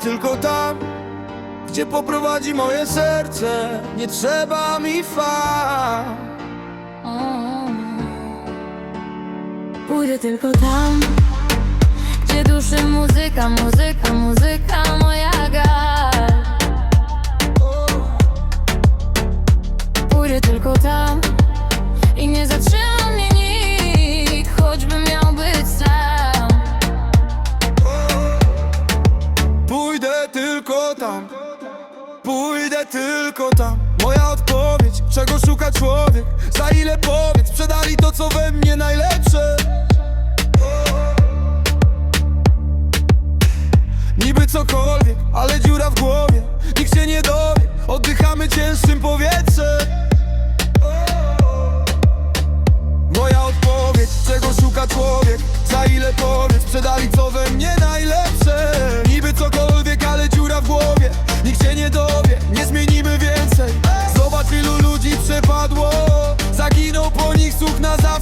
tylko tam, gdzie poprowadzi moje serce. Nie trzeba mi fa. Pójdę tylko tam, gdzie duszy muzyka, muzyka, muzyka pójdę tylko tam. Moja odpowiedź, czego szuka człowiek? Za ile powiedz, sprzedali to co we mnie najlepsze. Niby cokolwiek, ale dziura w głowie, nikt się nie dowie. Oddychamy cięższym powietrzem. Moja odpowiedź, czego szuka człowiek Za ile powiedz, sprzedali co we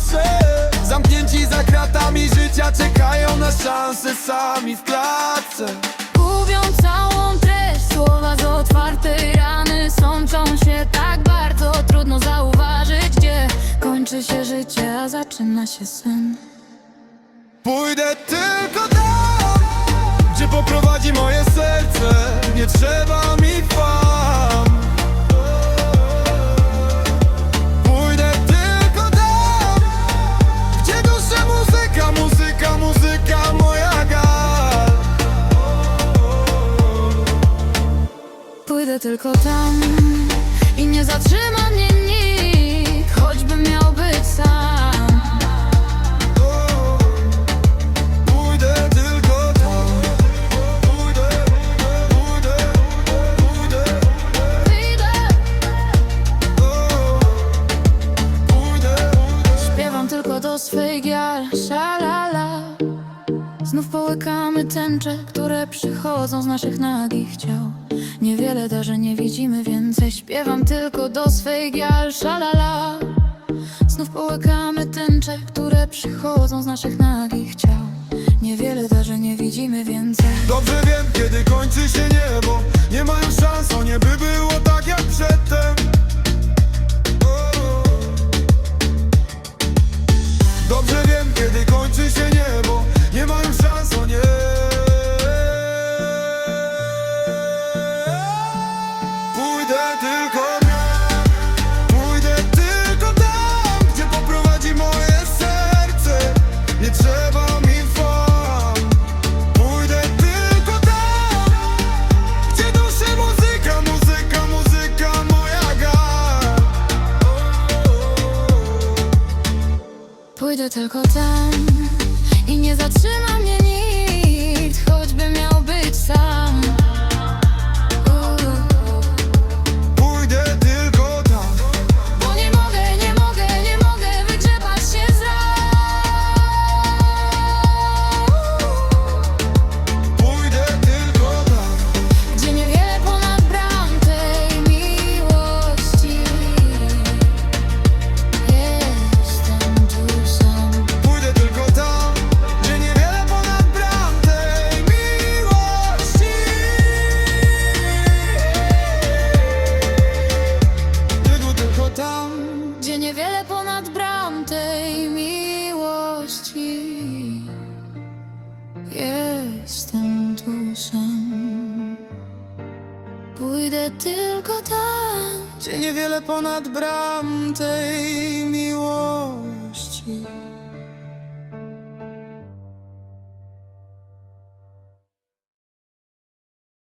zawsze Zamknięci za kratami życia Czekają na szansę sami w klatce Gubią całą treść, słowa z otwartej rany Sączą się tak bardzo, trudno zauważyć Gdzie kończy się życie, a zaczyna się sen Pójdę tylko tam, gdzie poprowadzi moje serce. Nie trzeba mi fam. Pójdę tylko tam i nie zatrzyma mnie nikt Choćby miał być sam. Pójdę tylko tam. Pójdę, pójdę, pójdę, Wyjdę, pójdę, śpiewam tylko do swej gial Szalala Znów połykamy tęcze, które przychodzą z naszych nagich ciał Niewiele da, że nie widzimy więcej Śpiewam tylko do swej gial. Szalala. Znów połykamy tęcze, które przychodzą z naszych nagich ciał. Niewiele da, że nie widzimy więcej. Dobrze wiem, kiedy kończy się niebo. Nie mają szans, o nie by było tak jak przedtem tylko tam i nie zatrzyma mnie nikt, choćby miał tej miłości Jestem tu sam Pójdę tylko tam gdzie niewiele ponad bram tej miłości.